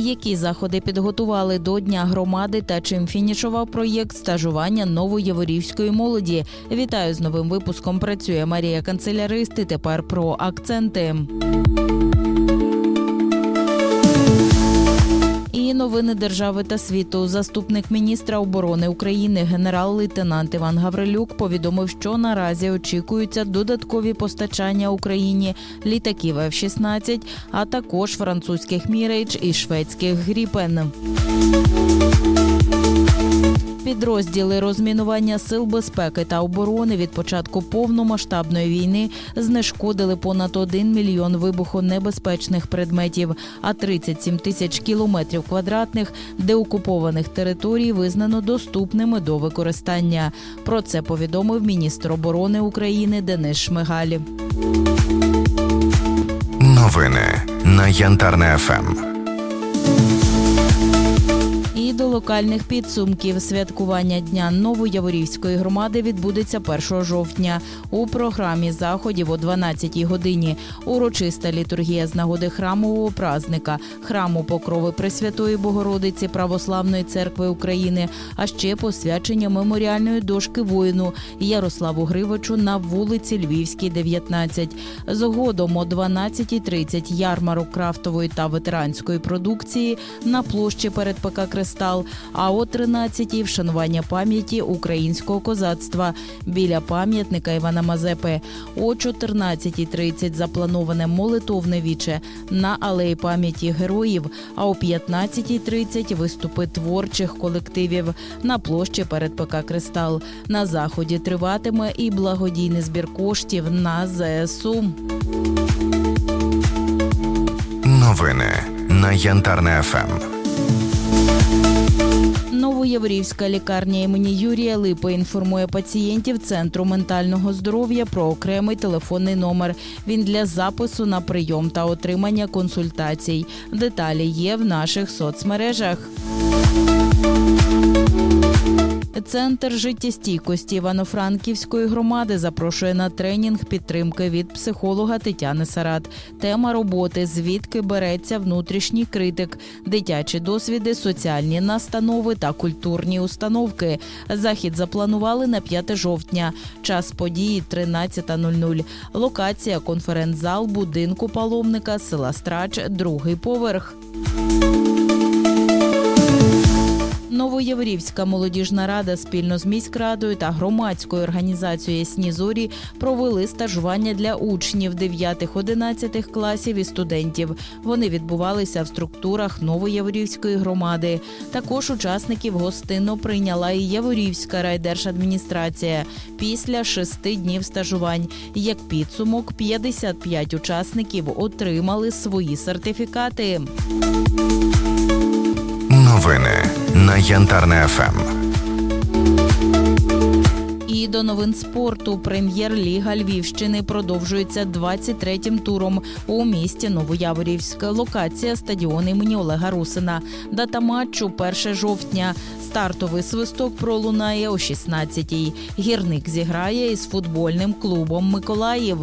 Які заходи підготували до Дня громади та чим фінішував проєкт стажування новоєворівської молоді? Вітаю з новим випуском. Працює Марія Канцеляристи. Тепер про акценти. Новини держави та світу. Заступник міністра оборони України генерал-лейтенант Іван Гаврилюк повідомив, що наразі очікуються додаткові постачання Україні літаків F-16, а також французьких Мірейдж і шведських Гріпен. Підрозділи розмінування сил безпеки та оборони від початку повномасштабної війни знешкодили понад 1 мільйон вибухонебезпечних предметів, а 37 тисяч кілометрів квадратних деокупованих територій визнано доступними до використання. Про це повідомив міністр оборони України Денис Шмигаль. Новини на Янтарне. ФМ. До локальних підсумків святкування дня Новояворівської громади відбудеться 1 жовтня. У програмі заходів о 12-й годині урочиста літургія з нагоди храмового празника, храму Покрови Пресвятої Богородиці Православної церкви України, а ще посвячення меморіальної дошки воїну Ярославу Гривачу на вулиці Львівській, 19. Згодом о 12.30 ярмарок крафтової та ветеранської продукції на площі перед ПК Кристал. А о 13-й вшанування пам'яті українського козацтва біля пам'ятника Івана Мазепи. О 14.30 заплановане молитовне віче на алеї пам'яті героїв. А о 15.30 виступи творчих колективів на площі перед ПК Кристал. На заході триватиме і благодійний збір коштів на ЗСУ. Новини на Янтарне. ФМ. Новоєврівська лікарня імені Юрія Липи інформує пацієнтів центру ментального здоров'я про окремий телефонний номер. Він для запису на прийом та отримання консультацій. Деталі є в наших соцмережах. Центр життєстійкості Івано-Франківської громади запрошує на тренінг підтримки від психолога Тетяни Сарат. Тема роботи звідки береться внутрішній критик, дитячі досвіди, соціальні настанови та культурні установки. Захід запланували на 5 жовтня. Час події 13.00. Локація конференц-зал будинку паломника села Страч, другий поверх. Новоєврівська молодіжна рада спільно з міськрадою та громадською організацією «Ясні зорі» провели стажування для учнів 9-11 класів і студентів. Вони відбувалися в структурах Новоєврівської громади. Також учасників гостинно прийняла і Яворівська райдержадміністрація після шести днів стажувань. Як підсумок, 55 учасників отримали свої сертифікати. Новини на Янтарне Ем. ФМ. І до новин спорту прем'єр-ліга Львівщини продовжується 23-м туром у місті Новояворівськ. Локація стадіон імені Олега Русина. Дата матчу 1 жовтня. Стартовий свисток пролунає о 16-й. Гірник зіграє із футбольним клубом Миколаїв.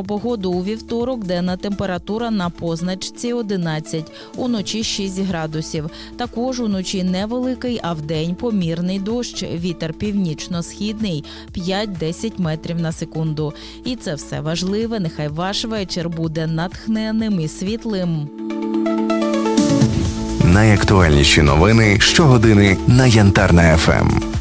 Про погоду у вівторок, денна температура на позначці 11, уночі 6 градусів. Також уночі невеликий, а вдень помірний дощ. Вітер північно-східний 5-10 метрів на секунду. І це все важливе. Нехай ваш вечір буде натхненним і світлим. Найактуальніші новини щогодини на Янтарне ФМ.